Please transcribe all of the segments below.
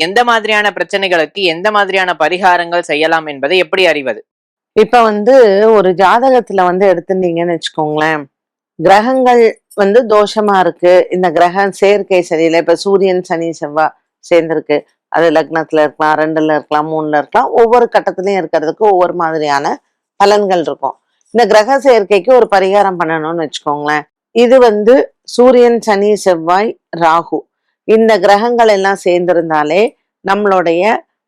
எந்த மாதிரியான பிரச்சனைகளுக்கு எந்த மாதிரியான பரிகாரங்கள் செய்யலாம் என்பதை எப்படி அறிவது? இப்ப வந்து ஒரு ஜாதகத்துல வந்து எடுத்துட்டீங்கன்னு வச்சுக்கோங்களேன். கிரகங்கள் வந்து தோஷமா இருக்கு. இந்த கிரகம் சேர்க்கை சரியில்லை. இப்ப சூரியன் சனி செவ்வாய் சேர்ந்திருக்கு. அது லக்னத்துல இருக்கலாம் ரெண்டுல இருக்கலாம் மூணுல இருக்கலாம். ஒவ்வொரு கட்டத்திலையும் இருக்கிறதுக்கு ஒவ்வொரு மாதிரியான பலன்கள் இருக்கும். இந்த கிரக சேர்க்கைக்கு ஒரு பரிகாரம் பண்ணணும்னு வச்சுக்கோங்களேன். இது வந்து சூரியன் சனி செவ்வாய் ராகு. இந்த கிரகங்கள் எல்லாம் சேர்ந்திருந்தாலே நம்மளுடைய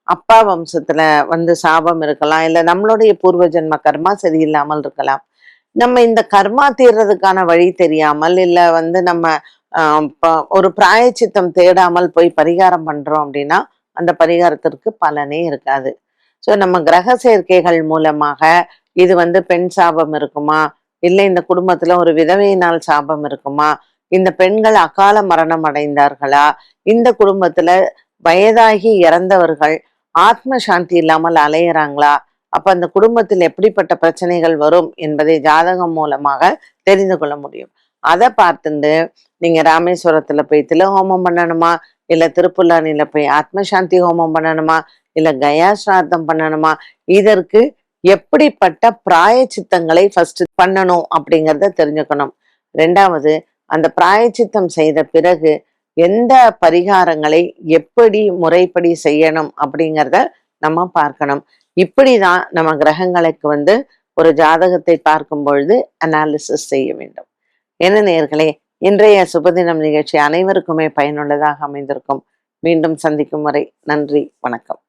அப்பா வம்சத்துல வந்து சாபம் இருக்கலாம் இல்ல நம்மளுடைய பூர்வ ஜென்ம கர்மா சரியில்லாமல் இருக்கலாம். நம்ம இந்த கர்மா தீர்றதுக்கான வழி தெரியாமல் இல்லை வந்து நம்ம ஒரு பிராயச்சித்தம் தேடாமல் போய் பரிகாரம் பண்றோம் அப்படின்னா அந்த பரிகாரத்திற்கு பலனே இருக்காது. ஸோ நம்ம கிரக சேர்க்கைகள் மூலமாக இது வந்து பெண் சாபம் இருக்குமா? இல்லை இந்த குடும்பத்துல ஒரு விதவையினால் சாபம் இருக்குமா? இந்த பெண்கள் அகால மரணம் அடைந்தார்களா? இந்த குடும்பத்துல வயதாகி இறந்தவர்கள் ஆத்ம சாந்தி இல்லாமல் அலையிறாங்களா? அப்ப அந்த குடும்பத்தில் எப்படிப்பட்ட பிரச்சனைகள் வரும் என்பதை ஜாதகம் மூலமாக தெரிந்து கொள்ள முடியும். அதை பார்த்துட்டு நீங்க ராமேஸ்வரத்துல போய் தில ஹோமம் பண்ணணுமா? இல்ல திருப்புல்லானில போய் ஆத்ம சாந்தி ஹோமம் பண்ணணுமா? இல்ல கயா ஸ்ரார்த்தம் பண்ணணுமா? இதற்கு எப்படிப்பட்ட பிராய சித்தங்களை ஃபர்ஸ்ட் பண்ணணும் அப்படிங்கிறத தெரிஞ்சுக்கணும். ரெண்டாவது அந்த பிராயச்சித்தம் செய்த பிறகு எந்த பரிகாரங்களை எப்படி முறைப்படி செய்யணும் அப்படிங்கிறத நம்ம பார்க்கணும். இப்படிதான் நம்ம கிரகங்களுக்கு வந்து ஒரு ஜாதகத்தை பார்க்கும் பொழுது அனாலிசிஸ் செய்ய வேண்டும். என்ன நேர்களே இன்றைய சுபதினம் நிகழ்ச்சி அனைவருக்குமே பயனுள்ளதாக அமைந்திருக்கும். மீண்டும் சந்திக்கும் வரை நன்றி வணக்கம்.